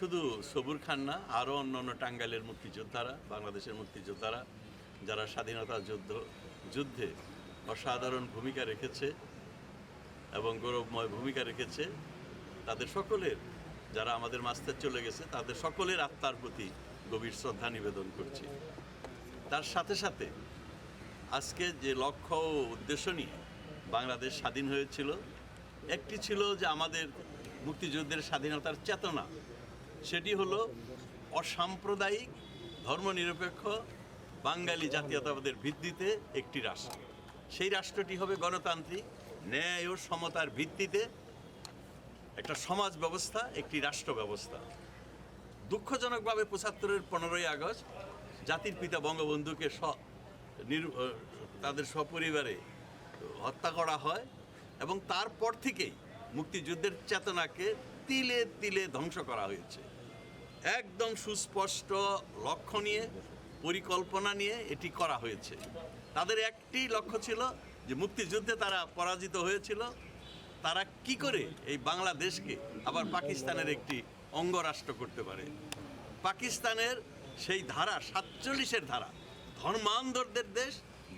শুধু সবুর খান না, আরও অন্য অন্য টাঙ্গাইলের মুক্তিযোদ্ধারা, বাংলাদেশের মুক্তিযোদ্ধারা, যারা স্বাধীনতা যুদ্ধ, যুদ্ধে অসাধারণ ভূমিকা রেখেছে এবং গৌরবময় ভূমিকা রেখেছে, তাদের সকলের, যারা আমাদের মাস্টার চলে গেছে, তাদের সকলের আত্মার প্রতি গভীর শ্রদ্ধা নিবেদন করছি। তার সাথে সাথে, আজকে যে লক্ষ্য ও উদ্দেশ্য নিয়ে বাংলাদেশ স্বাধীন হয়েছিল, একটি ছিল যে আমাদের মুক্তিযুদ্ধের স্বাধীনতার চেতনা সেটি হলো অসাম্প্রদায়িক, ধর্মনিরপেক্ষ বাঙালি জাতীয়তাবাদের ভিত্তিতে একটি রাষ্ট্র। সেই রাষ্ট্রটি হবে গণতান্ত্রিক, ন্যায় ও সমতার ভিত্তিতে একটা সমাজ ব্যবস্থা, একটি রাষ্ট্র ব্যবস্থা। দুঃখজনকভাবে পঁচাত্তরের পনেরোই আগস্ট জাতির পিতা বঙ্গবন্ধুকে স তাদের সপরিবারে হত্যা করা হয় এবং তারপর থেকেই মুক্তিযুদ্ধের চেতনাকে তিলে তিলে ধ্বংস করা হয়েছে। একদম সুস্পষ্ট লক্ষ্য নিয়ে, পরিকল্পনা নিয়ে এটি করা হয়েছে। তাদের একটি লক্ষ্য ছিল যে মুক্তিযুদ্ধে তারা পরাজিত হয়েছিল। তারা কি করে এই বাংলাদেশকে আবার পাকিস্তানের একটি অঙ্গরাষ্ট্র করতে পারে? পাকিস্তানের সেই ধারা, সাতচল্লিশের ধারা, ধর্মান্ধরদের দেশ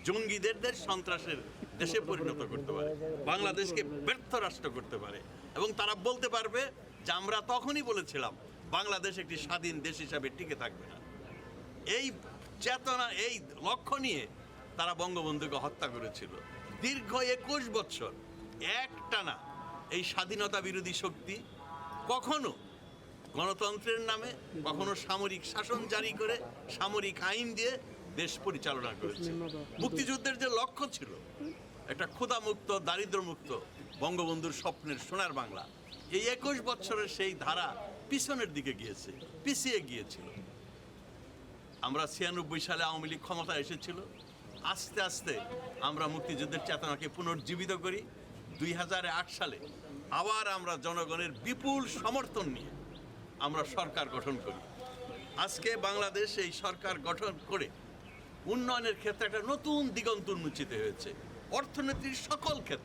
জঙ্গিদের দেশ সন্ত্রাসের দেশে পরিণত করতে পারে, বাংলাদেশকে ব্যর্থ রাষ্ট্র করতে পারে। এবং তারা বলতে পারবে যে আমরা তখনই বলেছিলাম, বাংলাদেশ একটি স্বাধীন দেশ হিসাবে টিকে থাকবে না। এই চেতনা, এই লক্ষ্য নিয়ে তারা বঙ্গবন্ধুকে হত্যা করেছিল। দীর্ঘ একুশ বছর একটানা এই স্বাধীনতা বিরোধী শক্তি কখনো গণতন্ত্রের নামে, কখনো সামরিক শাসন জারি করে, সামরিক আইন দিয়ে দেশ পরিচালনা করেছে। মুক্তিযুদ্ধের যে লক্ষ্য ছিল একটা ক্ষুধামুক্ত দারিদ্র্যমুক্ত বঙ্গবন্ধুর স্বপ্নের সোনার বাংলা এই একুশ বছরের সেই ধারা পিছনের দিকে গিয়েছে পিছিয়ে গিয়েছিল। আমরা ছিয়ানব্বই সালে আওয়ামী লীগ ক্ষমতা এসেছিল। আস্তে আস্তে আমরা মুক্তিযুদ্ধের চেতনাকে পুনর্জীবিত করি। দুই হাজার আট সালে আবার আমরা জনগণের বিপুল সমর্থন নিয়ে আমরা সরকার গঠন করি। আজকে বাংলাদেশ এই সরকার গঠন করে উন্নয়নের ক্ষেত্রে একটা নতুন দিগন্ত উন্মোচিত হয়েছে। অর্থনীতির সকল ক্ষেত্রে।